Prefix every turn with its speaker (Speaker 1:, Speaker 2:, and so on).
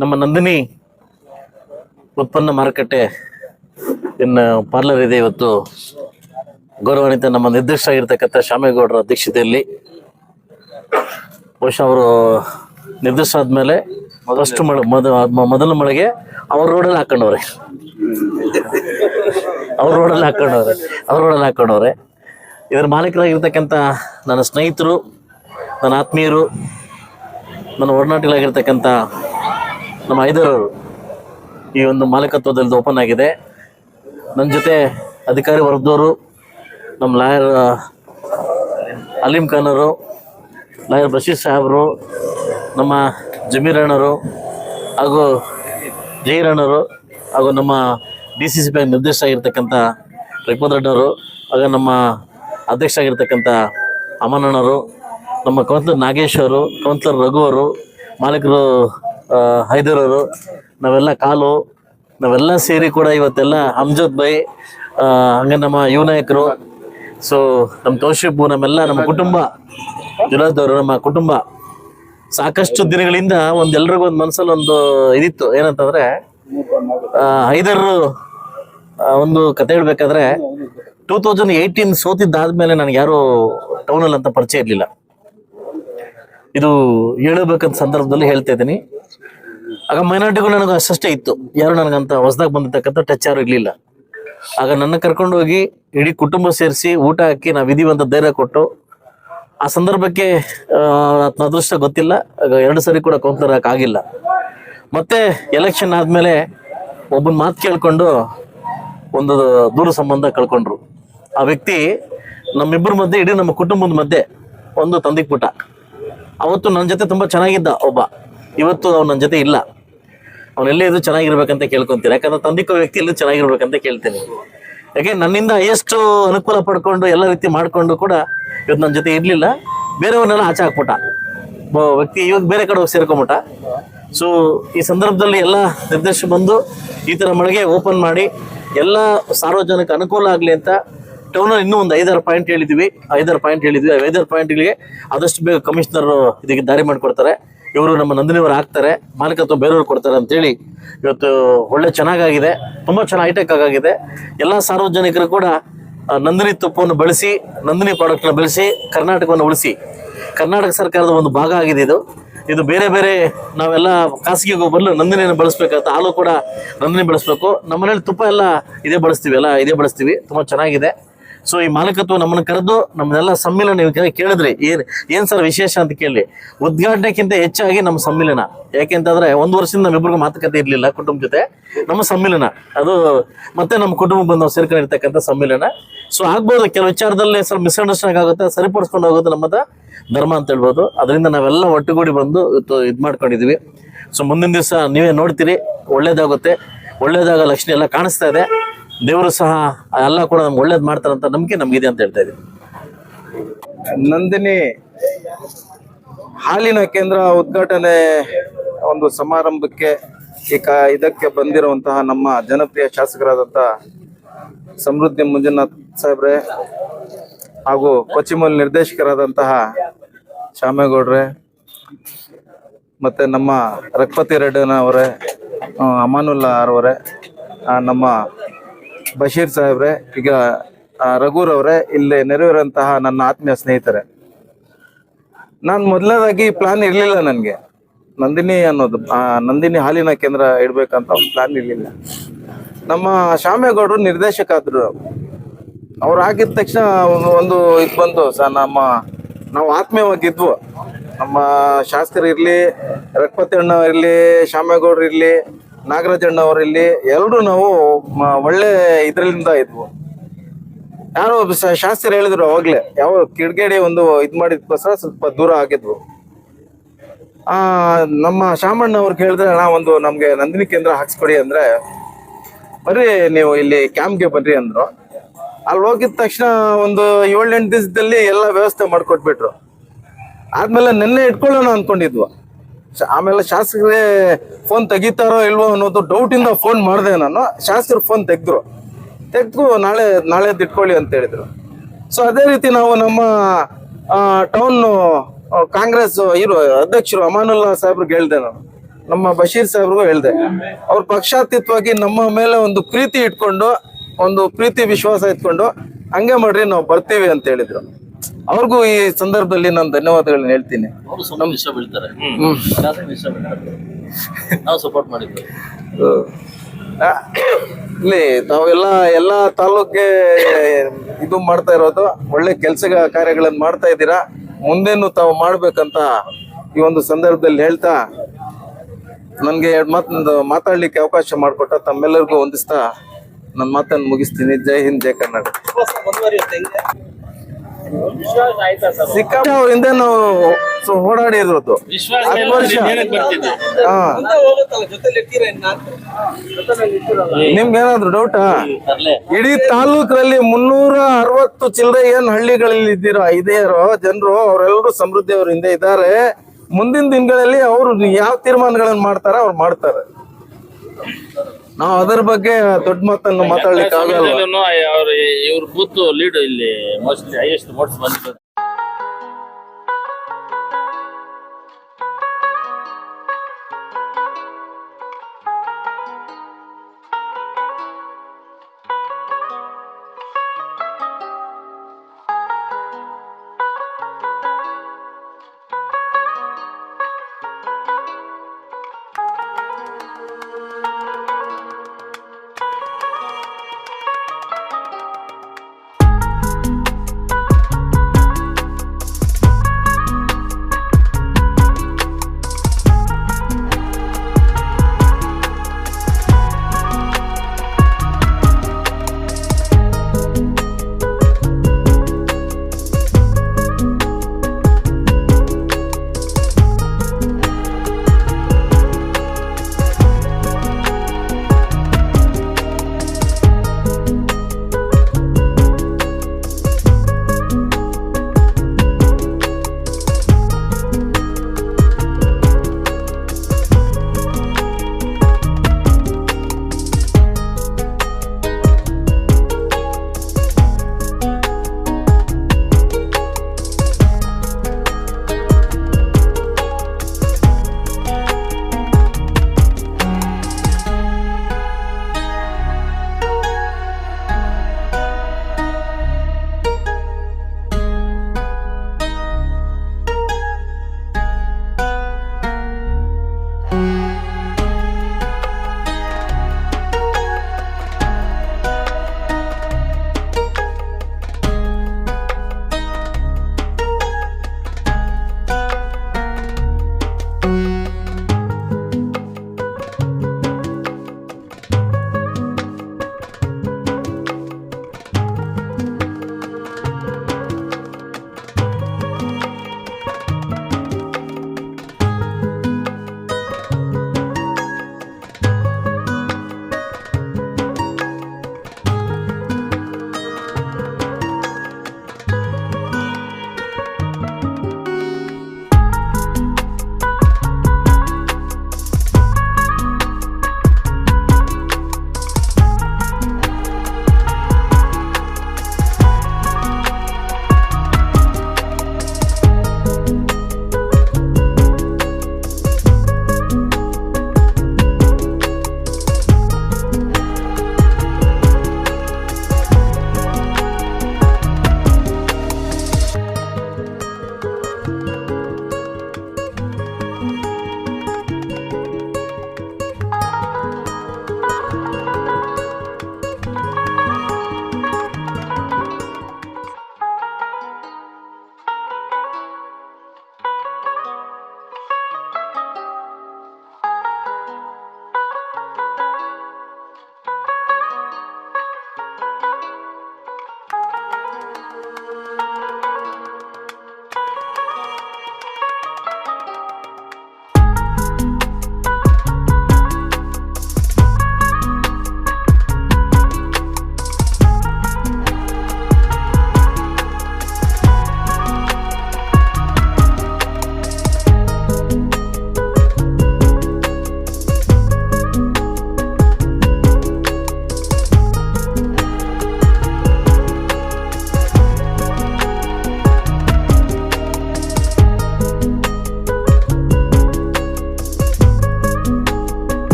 Speaker 1: ನಮ್ಮ ನಂದಿನಿ ಉತ್ಪನ್ನ ಮಾರುಕಟ್ಟೆ ಇನ್ನು ಪಾರ್ಲರ್ ಇದೆ ಇವತ್ತು. ಗೌರವಾನ್ವಿತ ನಮ್ಮ ನಿರ್ದೇಶಕರಾಗಿರ್ತಕ್ಕಂಥ ಶ್ಯಾಮೇಗೌಡರ ಅಧ್ಯಕ್ಷತೆಯಲ್ಲಿ. ಬಹುಶಃ ಅವರು ನಿರ್ದೇಶ ಆದ್ಮೇಲೆ ಫಸ್ಟ್ ಮಳೆ ಮೊದ ಮೊದಲ ಮಳೆಗೆ ಅವ್ರ ರೋಡಲ್ಲಿ ಹಾಕೊಂಡವ್ರೆ. ಅವ್ರ ರೋಡಲ್ಲಿ ಹಾಕೊಂಡವ್ರೆ. ಅವ್ರ ರೋಡಲ್ಲಿ ಹಾಕೊಂಡವ್ರೆ. ಇದರ ಮಾಲೀಕರಾಗಿರ್ತಕ್ಕಂಥ ನನ್ನ ಸ್ನೇಹಿತರು, ನನ್ನ ಆತ್ಮೀಯರು, ನನ್ನ ಒಡನಾಟಿಗಳಾಗಿರ್ತಕ್ಕಂಥ ನಮ್ಮ ಐದರವರು ಈ ಒಂದು ಮಾಲೀಕತ್ವದಲ್ಲಿ ಓಪನ್ ಆಗಿದೆ. ನನ್ನ ಜೊತೆ ಅಧಿಕಾರಿ ವರ್ಗದವರು, ನಮ್ಮ ಲಾಯರ್ ಅಲೀಂ ಖಾನ್ ಅವರು, ಲಾಯರ್ ಬಶೀರ್ ಸಾಹೇಬರು ನಮ್ಮ ಜಮೀರ್ ಅಣ್ಣರು ಹಾಗೂ ಜಯೀರ್ ಅಣ್ಣರು ಹಾಗೂ ನಮ್ಮ ಡಿ ಸಿ ಸಿ ಬ್ಯಾಂಕ್ ನಿರ್ದೇಶಕ ಆಗಿರ್ತಕ್ಕಂಥ ರಿಪೋದ್ ರೆಡ್ಡವರು ಹಾಗೂ ನಮ್ಮ ಅಧ್ಯಕ್ಷ ಆಗಿರ್ತಕ್ಕಂಥ ಅಮನಣ್ಣರು ನಮ್ಮ ಕೌನ್ಸಿಲರ್ ನಾಗೇಶ್ ಅವರು, ಕೌನ್ಸಿಲರ್ ರಘು ಅವರು, ಮಾಲೀಕರು ಆ, ಹೈದರ್ ಅವರು ನಾವೆಲ್ಲ ಕಾಲು ನಾವೆಲ್ಲ ಸೇರಿ ಕೂಡ ಇವತ್ತೆಲ್ಲ ಅಮ್ಜದ್ ಬೈ ಹಂಗೆ ನಮ್ಮ ಯುವ ನಾಯಕರು. ಸೊ ನಮ್ಮ ತೋಷಿಬ್ಬು ನಮ್ಮೆಲ್ಲ ನಮ್ಮ ಕುಟುಂಬ ಜುಲಾದವರು ನಮ್ಮ ಕುಟುಂಬ ಸಾಕಷ್ಟು ದಿನಗಳಿಂದ ಒಂದ್ ಎಲ್ರಿಗೂ ಒಂದು ಮನಸ್ಸಲ್ಲಿ ಒಂದು ಇದಿತ್ತು. ಏನಂತಂದ್ರೆ ಹೈದರರು ಹೈದರ್ ಒಂದು ಕತೆ ಹೇಳ್ಬೇಕಾದ್ರೆ ಟೂ ತೌಸಂಡ್ ಏಯ್ಟೀನ್ ಸೋತಿದ್ದಾದ್ಮೇಲೆ ನನಗೆ ಯಾರು ಟೌನಲ್ಲಿ ಅಂತ ಪರಿಚಯ ಇರಲಿಲ್ಲ. ಇದು ಹೇಳಬೇಕಂತ ಸಂದರ್ಭದಲ್ಲಿ ಹೇಳ್ತಾ ಇದ್ದೀನಿ. ಆಗ ಮೈನಾರಿಟಿಗಳು ನನಗೆ ಅಷ್ಟೇ ಇತ್ತು. ಯಾರು ನನಗಂತ ಹೊಸದಾಗಿ ಬಂದಿರ್ತಕ್ಕಂಥ ಟಚ್ ಯಾರು ಇರಲಿಲ್ಲ. ಆಗ ನನ್ನ ಕರ್ಕೊಂಡು ಹೋಗಿ ಇಡೀ ಕುಟುಂಬ ಸೇರಿಸಿ ಊಟ ಹಾಕಿ ನಾವು ವಿಧಿವಂತ ಅಂತ ಧೈರ್ಯ ಕೊಟ್ಟು, ಆ ಸಂದರ್ಭಕ್ಕೆ ಅದೃಷ್ಟ ಗೊತ್ತಿಲ್ಲ. ಆಗ ಎರಡು ಸರಿ ಕೂಡ ಆಗಿಲ್ಲ. ಮತ್ತೆ ಎಲೆಕ್ಷನ್ ಆದಮೇಲೆ ಒಬ್ಬನ ಮಾತು ಕೇಳಿಕೊಂಡು ಒಂದು ದೂರ ಸಂಬಂಧ ಕಳ್ಕೊಂಡ್ರು. ಆ ವ್ಯಕ್ತಿ ನಮ್ಮಿಬ್ಬರ ಮಧ್ಯೆ, ಇಡೀ ನಮ್ಮ ಕುಟುಂಬದ ಮಧ್ಯೆ ಒಂದು ತಂದಿಕ್ಬಿಟ್ಟ ಅವತ್ತು ನನ್ನ ಜೊತೆ ತುಂಬಾ ಚೆನ್ನಾಗಿದ್ದ ಒಬ್ಬ. ಇವತ್ತು ಅವ್ನು ನನ್ನ ಜೊತೆ ಇಲ್ಲ. ಅವ್ನು ಇದು ಚೆನ್ನಾಗಿರ್ಬೇಕಂತ ಕೇಳ್ಕೊಂತೀನಿ ಯಾಕಂದ್ರೆ ತಂದಿಕ್ಕೋ ವ್ಯಕ್ತಿ ಎಲ್ಲೂ ಚೆನ್ನಾಗಿರ್ಬೇಕಂತ ಕೇಳ್ತೀನಿ. ಯಾಕೆ? ನನ್ನಿಂದ ಎಷ್ಟು ಅನುಕೂಲ ಪಡ್ಕೊಂಡು ಎಲ್ಲ ರೀತಿ ಮಾಡ್ಕೊಂಡು ಕೂಡ ಇವತ್ತು ನನ್ನ ಜೊತೆ ಇರಲಿಲ್ಲ. ಬೇರೆಯವ್ರನ್ನೆಲ್ಲ ಆಚೆ ಹಾಕ್ಬಿಟ್ಟ. ವ್ಯಕ್ತಿ ಇವಾಗ ಬೇರೆ ಕಡೆ ಹೋಗಿ ಸೇರ್ಕೊಂಬಿಟ್ಟ. ಸೊ ಈ ಸಂದರ್ಭದಲ್ಲಿ ಎಲ್ಲ ನಿರ್ದೇಶ ಬಂದು ಈ ಥರ ಮಳಿಗೆ ಓಪನ್ ಮಾಡಿ ಎಲ್ಲ ಸಾರ್ವಜನಿಕ ಅನುಕೂಲ ಆಗಲಿ ಅಂತ ಟೌನಲ್ಲಿ ಇನ್ನೂ ಒಂದು ಐದಾರು ಪಾಯಿಂಟ್ ಹೇಳಿದ್ವಿ. ಐದಾರು ಪಾಯಿಂಟ್ ಹೇಳಿದ್ವಿ. ಐದಾರು ಪಾಯಿಂಟ್ಗಳಿಗೆ ಆದಷ್ಟು ಬೇಗ ಕಮಿಷನರ್ ಇದಕ್ಕೆ ದಾರಿ ಮಾಡಿಕೊಡ್ತಾರೆ. ಇವರು ನಮ್ಮ ನಂದಿನಿಯವರು ಹಾಕ್ತಾರೆ ಮಾಲೀಕತ್ವ ಬೇರೆಯವ್ರು ಕೊಡ್ತಾರೆ ಅಂತೇಳಿ ಇವತ್ತು ಒಳ್ಳೆ ಚೆನ್ನಾಗಾಗಿದೆ, ತುಂಬ ಚೆನ್ನಾಗಿ ಹೈಟೆಕ್ ಆಗಿದೆ ಎಲ್ಲ ಸಾರ್ವಜನಿಕರು ಕೂಡ ನಂದಿನಿ ತುಪ್ಪವನ್ನು ಬಳಸಿ, ನಂದಿನಿ ಪ್ರಾಡಕ್ಟ್ನ ಬೆಳೆಸಿ, ಕರ್ನಾಟಕವನ್ನು ಉಳಿಸಿ. ಕರ್ನಾಟಕ ಸರ್ಕಾರದ ಒಂದು ಭಾಗ ಆಗಿದೆ ಇದು. ಇದು ಬೇರೆ ಬೇರೆ ನಾವೆಲ್ಲ ಖಾಸಗಿ ಬದಲು ನಂದಿನಿಯನ್ನು ಬಳಸ್ಬೇಕಂತ ಹಾಲು ಕೂಡ ನಂದಿನಿ ಬಳಸಬೇಕು. ನಮ್ಮನೇಲಿ ತುಪ್ಪ ಎಲ್ಲ ಇದೇ ಬಳಸ್ತೀವಿ, ಎಲ್ಲ ಇದೇ ಬಳಸ್ತೀವಿ. ತುಂಬ ಚೆನ್ನಾಗಿದೆ. ಸೊ ಈ ಮಾಲಕತ್ವ ನಮ್ಮನ್ನು ಕರೆದು ನಮ್ಮನ್ನೆಲ್ಲ ಸಮ್ಮಿಲನ ನೀವು ಕೇಳಿದ್ರಿ. ಏನ್ ಏನ್ ಸರ್ ವಿಶೇಷ ಅಂತ ಕೇಳಿ. ಉದ್ಘಾಟನೆಕ್ಕಿಂತ ಹೆಚ್ಚಾಗಿ ನಮ್ಮ ಸಮ್ಮಿಲನ. ಯಾಕೆಂತಂದ್ರೆ ಒಂದು ವರ್ಷದಿಂದ ನಮ್ಮಿಬ್ರಿಗೂ ಮಾತುಕತೆ ಇರಲಿಲ್ಲ ಕುಟುಂಬ ಜೊತೆ. ನಮ್ಮ ಸಮ್ಮಿಲನ. ಅದು ಮತ್ತೆ ನಮ್ಮ ಕುಟುಂಬ ಬಂದು ನಾವು ಸೇರ್ಕೊಂಡಿರ್ತಕ್ಕಂಥ ಸಮ್ಮಿಲನ. ಸೊ ಆಗ್ಬೋದು ಕೆಲವು ವಿಚಾರದಲ್ಲಿ ಸರ್ ಮಿಸ್ಅಂಡರ್ಸ್ಟ್ಯಾಂಡ್ ಆಗುತ್ತೆ, ಸರಿಪಡಿಸ್ಕೊಂಡು ಹೋಗೋದು ನಮ್ಮದ ಧರ್ಮ ಅಂತ ಹೇಳ್ಬೋದು. ಅದರಿಂದ ನಾವೆಲ್ಲ ಒಟ್ಟುಗೂಡಿ ಬಂದು ಇದು ಮಾಡ್ಕೊಂಡಿದ್ವಿ. ಸೊ ಮುಂದಿನ ದಿವಸ ನೀವೇ ನೋಡ್ತೀರಿ. ಒಳ್ಳೇದಾಗುತ್ತೆ. ಒಳ್ಳೇದಾಗ ಲಕ್ಷ್ಮಿ ಎಲ್ಲ ಕಾಣಿಸ್ತಾ ಇದೆ. ದೇವರು ಸಹ ಎಲ್ಲ ಕೂಡ ನಮ್ಗೆ ಒಳ್ಳೇದು ಮಾಡ್ತಾರಂತ ನಂಬಿಕೆ ನಮ್ಗಿದೆ ಅಂತ ಹೇಳ್ತಾ ಇದ್ದೀವಿ
Speaker 2: ನಂದಿನಿ, ಹಾಲಿನ ಕೇಂದ್ರ ಉದ್ಘಾಟನೆ ಒಂದು ಸಮಾರಂಭಕ್ಕೆ ಈ ಇದಕ್ಕೆ ಬಂದಿರುವಂತಹ ನಮ್ಮ ಜನಪ್ರಿಯ ಶಾಸಕರಾದಂಥ ಸಮೃದ್ಧಿ ಮಂಜುನಾಥ್ ಸಾಹೇಬ್ರೆ ಹಾಗೂ ಪಶ್ಚಿಮಲ್ ನಿರ್ದೇಶಕರಾದಂತಹ ಶ್ಯಾಮೇಗೌಡ್ರೆ ಮತ್ತೆ ನಮ್ಮ ರಘುಪತಿ ರೆಡ್ಡಿನವರೇ ಅಮಾನುಲ್ಲಾ ಅವರೇ ನಮ್ಮ ಬಶೀರ್ ಸಾಹೇಬ್ರೆ, ಈಗ ರಘುರವ್ರೆ ಇಲ್ಲಿ ನೆರವೇರಂತಹ ನನ್ನ ಆತ್ಮೀಯ ಸ್ನೇಹಿತರೆ. ನಾನು ಮೊದಲನೇದಾಗಿ ಪ್ಲಾನ್ ಇರಲಿಲ್ಲ ನನಗೆ. ನಂದಿನಿ ಅನ್ನೋದು ನಂದಿನಿ ಹಾಲಿನ ಕೇಂದ್ರ ಇಡಬೇಕಂತ ಒಂದು ಪ್ಲಾನ್ ಇರಲಿಲ್ಲ. ನಮ್ಮ ಶ್ಯಾಮೇಗೌಡರು ನಿರ್ದೇಶಕ ಆದ್ರು ಅವ್ರು ಆಗಿದ ತಕ್ಷಣ ಒಂದು- ಒಂದು ಇದು ಬಂತು ಸ, ನಮ್ಮ, ನಾವು ಆತ್ಮೀಯವಾಗಿದ್ವು. ನಮ್ಮ ಶಾಸ್ತ್ರಿ ಇರಲಿ ರಘುಪತಿ ಅಣ್ಣ ಇರಲಿ ಶ್ಯಾಮೇಗೌಡರು ಇರಲಿ ನಾಗರಾಜ್ ಅವರಲ್ಲಿ ಅವ್ರು ಎಲ್ಲರೂ ನಾವು ಒಳ್ಳೆ ಇದರಿಂದ ಇದ್ವು. ಯಾರೋ ಶಾಸ್ತ್ರ ಹೇಳಿದ್ರು ಅವಾಗ್ಲೇ, ಯಾವ ಕಿಡ್ಗೇಡಿ ಒಂದು ಇದ್ ಮಾಡಿದ್ಕೋಸ್ಕರ ಸ್ವಲ್ಪ ದೂರ ಆಗಿದ್ವು. ಆ, ನಮ್ಮ ಶಾಮಣ್ಣ ಅವ್ರು ಕೇಳಿದ್ರೆ ನಾ ಒಂದು ನಮ್ಗೆ ನಂದಿನಿ ಕೇಂದ್ರ ಹಾಕ್ಸ್ಕೊಡಿ ಅಂದ್ರೆ, ಬರ್ರಿ, ನೀವು ಇಲ್ಲಿ ಕ್ಯಾಂಪ್ಗೆ ಬರ್ರಿ ಅಂದ್ರು. ಅಲ್ಲಿ ಹೋಗಿದ ತಕ್ಷಣ ಒಂದು ಏಳೆಂಟು ದಿವಸದಲ್ಲಿ ಎಲ್ಲ ವ್ಯವಸ್ಥೆ ಮಾಡಿಕೊಟ್ಬಿಟ್ರು. ಆದ್ಮೇಲೆ ನಿನ್ನೆ ಇಟ್ಕೊಳ್ಳೋಣ ಅನ್ಕೊಂಡಿದ್ವು. ಆಮೇಲೆ ಶಾಸಕರೇ ಫೋನ್ ತೆಗಿತಾರೋ ಇಲ್ವೋ ಅನ್ನೋದು ಡೌಟ್ ಇಂದ ಫೋನ್ ಮಾಡಿದೆ ನಾನು. ಶಾಸಕರು ಫೋನ್ ತೆಗೆದ್ರು. ತೆಗೆದು ನಾಳೆ ನಾಳೆ ಇಟ್ಕೊಳ್ಳಿ ಅಂತ ಹೇಳಿದ್ರು. ಸೊ ಅದೇ ರೀತಿ ನಾವು ನಮ್ಮ ಟೌನ್ ಕಾಂಗ್ರೆಸ್ ಇರೋ ಅಧ್ಯಕ್ಷರು ಅಮಾನುಲ್ಲಾ ಸಾಹೇಬ್ರಿಗೆ ಹೇಳಿದೆ ನಾನು. ನಮ್ಮ ಬಶೀರ್ ಸಾಹೇಬ್ರಿಗೂ ಹೇಳ್ದೆ. ಅವ್ರ ಪಕ್ಷಾತೀತವಾಗಿ ನಮ್ಮ ಮೇಲೆ ಒಂದು ಪ್ರೀತಿ ಇಟ್ಕೊಂಡು, ಒಂದು ಪ್ರೀತಿ ವಿಶ್ವಾಸ ಇಟ್ಕೊಂಡು, ಹಂಗೆ ಮಾಡ್ರಿ, ನಾವು ಬರ್ತೀವಿ ಅಂತ ಹೇಳಿದ್ರು. ಅವ್ರಿಗೂ ಈ ಸಂದರ್ಭದಲ್ಲಿ ನಾನು ಧನ್ಯವಾದಗಳನ್ನ ಹೇಳ್ತೀನಿ.
Speaker 1: ಅವರು ಇಷ್ಟ ಬೀಳ್ತಾರೆ ಶಾಸಕರು ಇಷ್ಟ ಬೀಳ್ತಾರೆ ನಾವು ಸಪೋರ್ಟ್ ಮಾಡಿದ್ವಿ
Speaker 2: ಆ, ಇಲ್ಲಿ ತಾವೆಲ್ಲ ಎಲ್ಲ ತಾಲೂಕಿಗೆ ಇದು ಮಾಡ್ತಾ ಇರೋದು ಒಳ್ಳೆ ಕೆಲಸ ಕಾರ್ಯಗಳನ್ನ ಮಾಡ್ತಾ ಇದ್ದೀರಾ? ಮುಂದೇನು ತಾವು ಮಾಡ್ಬೇಕಂತ ಈ ಒಂದು ಸಂದರ್ಭದಲ್ಲಿ ಹೇಳ್ತಾ ನನ್ಗೆ ಎರಡು ಮಾತು ಮಾತಾಡ್ಲಿಕ್ಕೆ ಅವಕಾಶ ಮಾಡಿಕೊಟ್ಟ ತಮ್ಮೆಲ್ಲರಿಗೂ ಹೊಂದಿಸ್ತಾ ನನ್ನ ಮಾತನ್ನು ಮುಗಿಸ್ತೀನಿ. ಜೈ ಹಿಂದ್ ಜೈ ಕರ್ನಾಟಕ. ಸಿಕ್ಕಾಪಟ್ಟೆ ಅವ್ರ ಹಿಂದೆ ನಾವು ಸೊ- ಓಡಾಡಿರೋದು. ಹತ್ತು ವರ್ಷ. ಹಾ. ನಿಮ್ಗೇನಾದ್ರು ಡೌಟಾ ಇಡೀ ತಾಲೂಕಲ್ಲಿ ಮುನ್ನೂರ ಅರವತ್ತು ಚಿಲ್ಲರೆ ಏನ್ ಹಳ್ಳಿಗಳಲ್ಲಿ ಇದ್ದೀರೋ? ಇದೇರೋ ಜನರು ಅವರೆಲ್ಲರೂ ಸಮೃದ್ಧಿ ಅವ್ರ ಹಿಂದೆ ಇದ್ದಾರೆ. ಮುಂದಿನ ದಿನಗಳಲ್ಲಿ ಅವರು ಯಾವ ತೀರ್ಮಾನಗಳನ್ನ ಮಾಡ್ತಾರ ಅವ್ರು ಮಾಡ್ತಾರೆ. ನಾವು ಅದರ ಬಗ್ಗೆ ದೊಡ್ಡ ಮಾತನ್ನು ಮಾತಾಡಲಿಕ್ಕೆ ಆಗಲ್ಲ.
Speaker 1: ಇವ್ರ ಬೂತ್ ಲೀಡ್ ಇಲ್ಲಿ ಮೋಸ್ಟ್ಲಿ ಹೈಯೆಸ್ಟ್ ವೋಟ್ಸ್ ಬಂದಿರೋದು.